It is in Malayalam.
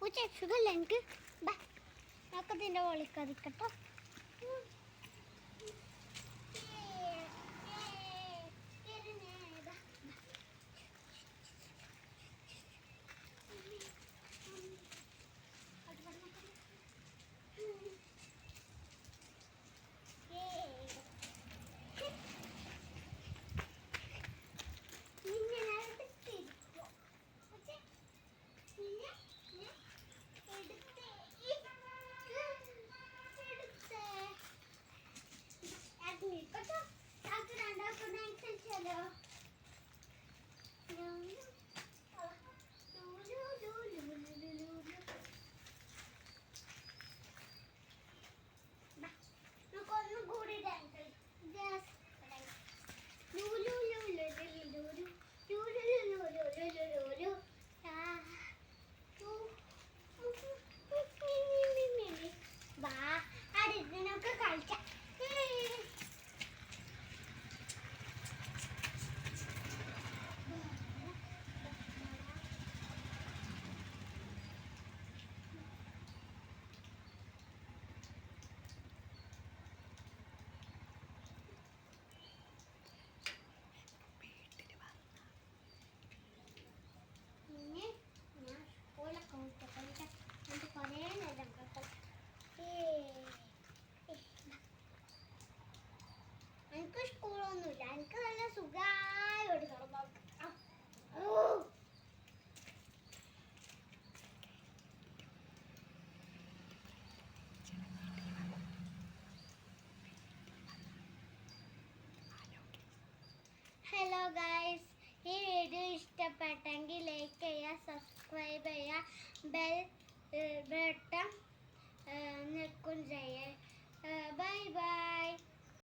പൂച്ച സുഖമല്ല എനിക്ക് ബാ നമുക്കതിന്റെ ഒളിക്കതിക്കട്ടോ സ്കൂളൊന്നുമില്ല എനിക്ക് നല്ല സുഖമായി എടുക്കണം ഹലോ ഗായ്സ് ഈ വീഡിയോ ഇഷ്ടപ്പെട്ടെങ്കിൽ ലൈക്ക് ചെയ്യുക സബ്സ്ക്രൈബ് ചെയ്യുക ബെൽ ബട്ടൺ നിൽക്കും ചെയ്യുക. Bye bye